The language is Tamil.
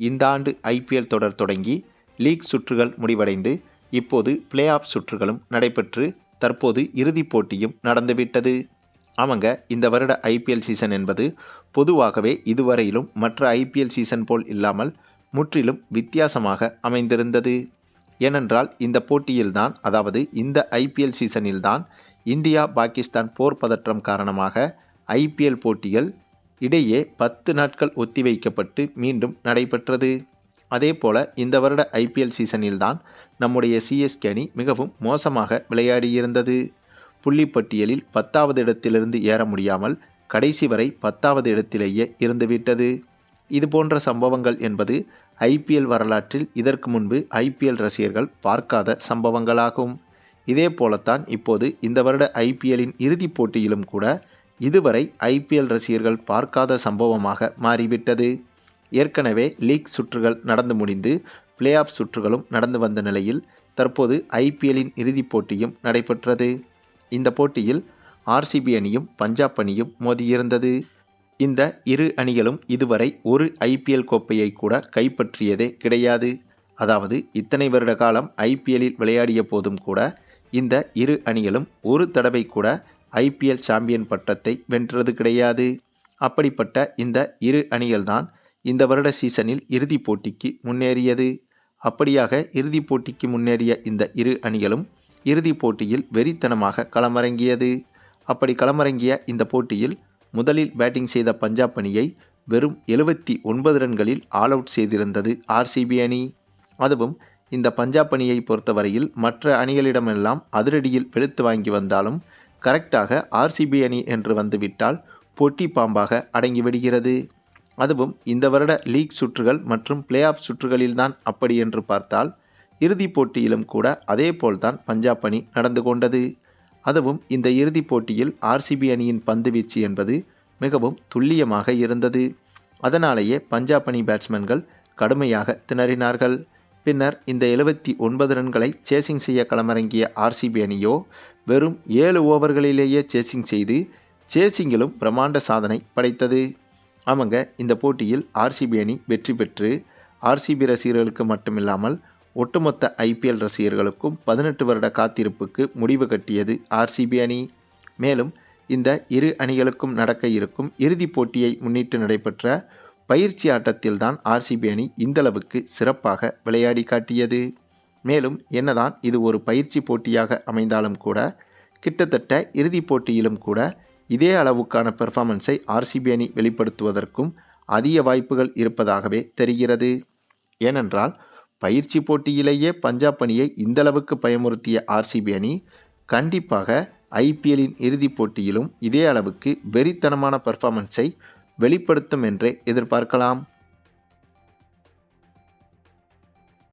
இந்த ஆண்டு ஐபிஎல் தொடர் தொடங்கி லீக் சுற்றுகள் முடிவடைந்து இப்போது பிளே ஆஃப் சுற்றுகளும் நடைபெற்று தற்போது இறுதிப் போட்டியும் நடந்துவிட்டது. ஆமாங்க இந்த வருட ஐபிஎல் சீசன் என்பது பொதுவாகவே இதுவரையிலும் மற்ற ஐபிஎல் சீசன் போல் இல்லாமல் முற்றிலும் வித்தியாசமாக அமைந்திருந்தது. ஏனென்றால் இந்த போட்டியில்தான் அதாவது இந்த ஐபிஎல் சீசனில்தான் இந்தியா பாகிஸ்தான் போர் பதற்றம் காரணமாக ஐபிஎல் போட்டிகள் இடையே பத்து நாட்கள் ஒத்திவைக்கப்பட்டு மீண்டும் நடைபெற்றது. அதேபோல இந்த வருட ஐபிஎல் சீசனில்தான் நம்முடைய சிஎஸ்கே அணி மிகவும் மோசமாக விளையாடியிருந்தது. புள்ளிப்பட்டியலில் பத்தாவது இடத்திலிருந்து ஏற முடியாமல் கடைசி வரை பத்தாவது இடத்திலேயே இருந்துவிட்டது. இது போன்ற சம்பவங்கள் என்பது ஐபிஎல் வரலாற்றில் இதற்கு முன்பு ஐபிஎல் ரசிகர்கள் பார்க்காத சம்பவங்களாகும். இதே போலத்தான் இப்போது இந்த வருட ஐபிஎல்லின் இறுதிப் போட்டியிலும் கூட இதுவரை ஐபிஎல் ரசிகர்கள் பார்க்காத சம்பவமாக மாறிவிட்டது. ஏற்கனவே லீக் சுற்றுகள் நடந்து முடிந்து பிளே ஆஃப் சுற்றுகளும் நடந்து வந்த நிலையில் தற்போது ஐபிஎல்லின் இறுதிப் போட்டியும் நடைபெற்றது. இந்த போட்டியில் ஆர்சிபி அணியும் பஞ்சாப் அணியும் மோதியிருந்தது. இந்த இரு அணிகளும் இதுவரை ஒரு ஐபிஎல் கோப்பையை கூட கைப்பற்றியதே கிடையாது. அதாவது இத்தனை வருட காலம் ஐபிஎல்லில் விளையாடிய போதும் கூட இந்த இரு அணிகளும் ஒரு தடவை கூட ஐபிஎல் சாம்பியன் பட்டத்தை வென்றது கிடையாது. அப்படிப்பட்ட இந்த இரு அணிகள்தான் இந்த வருட சீசனில் இறுதிப் போட்டிக்கு முன்னேறியது. அப்படியாக இறுதிப் போட்டிக்கு முன்னேறிய இந்த இரு அணிகளும் இறுதிப் போட்டியில் வெறித்தனமாக களமிறங்கியது. அப்படி களமிறங்கிய இந்த போட்டியில் முதலில் பேட்டிங் செய்த பஞ்சாப் அணியை வெறும் எழுபத்தி ஒன்பது ரன்களில் ஆல் அவுட் செய்திருந்தது ஆர்சிபி அணி. அதுவும் இந்த பஞ்சாப் அணியை பொறுத்தவரையில் மற்ற அணிகளிடமெல்லாம் அதிரடியில் வெளுத்து வாங்கி வந்தாலும் கரெக்டாக ஆர்சிபி அணி என்று வந்துவிட்டால் பொட்டி பாம்பாக அடங்கிவிடுகிறது. அதுவும் இந்த வருட லீக் சுற்றுகள் மற்றும் பிளே ஆஃப் சுற்றுகளில்தான் அப்படி என்று பார்த்தால் இறுதிப் போட்டியிலும் கூட அதே போல்தான் பஞ்சாப் அணி நடந்து கொண்டது. அதுவும் இந்த இறுதிப் போட்டியில் ஆர்சிபி அணியின் பந்துவீச்சு என்பது மிகவும் துல்லியமாக இருந்தது. அதனாலேயே பஞ்சாப் அணி பேட்ஸ்மேன்கள் கடுமையாக திணறினார்கள். பின்னர் இந்த எழுபத்தி ஒன்பது ரன்களை சேசிங் செய்ய களமிறங்கிய ஆர்சிபி அணியோ வெறும் ஏழு ஓவர்களிலேயே சேசிங் செய்து சேசிங்கிலும் பிரம்மாண்ட சாதனை படைத்தது. ஆமாங்க இந்த போட்டியில் ஆர்சிபி அணி வெற்றி பெற்று ஆர்சிபி ரசிகர்களுக்கு மட்டுமில்லாமல் ஒட்டுமொத்த ஐபிஎல் ரசிகர்களுக்கும் பதினெட்டு வருட காத்திருப்புக்கு முடிவு கட்டியது ஆர்சிபி அணி. மேலும் இந்த இரு அணிகளுக்கும் நடக்க இருக்கும் இறுதிப் போட்டியை முன்னிட்டு நடைபெற்ற பயிற்சி ஆட்டத்தில்தான் ஆர்சிபி அணி இந்தளவுக்கு சிறப்பாக விளையாடி காட்டியது. மேலும் என்னதான் இது ஒரு பயிற்சி போட்டியாக அமைந்தாலும் கூட கிட்டத்தட்ட இறுதிப் போட்டியிலும் கூட இதே அளவுக்கான பெர்ஃபார்மன்ஸை ஆர்சிபி அணி வெளிப்படுத்துவதற்கும் அதிக வாய்ப்புகள் இருப்பதாகவே தெரிகிறது. ஏனென்றால் பயிற்சி போட்டியிலேயே பஞ்சாப் அணியை இந்தளவுக்கு பயமுறுத்திய ஆர்சிபி அணி கண்டிப்பாக ஐபிஎல்லின் இறுதிப் போட்டியிலும் இதே அளவுக்கு வெறித்தனமான பெர்ஃபார்மன்ஸை வெளிப்படுத்தும் என்றே எதிர்பார்க்கலாம்.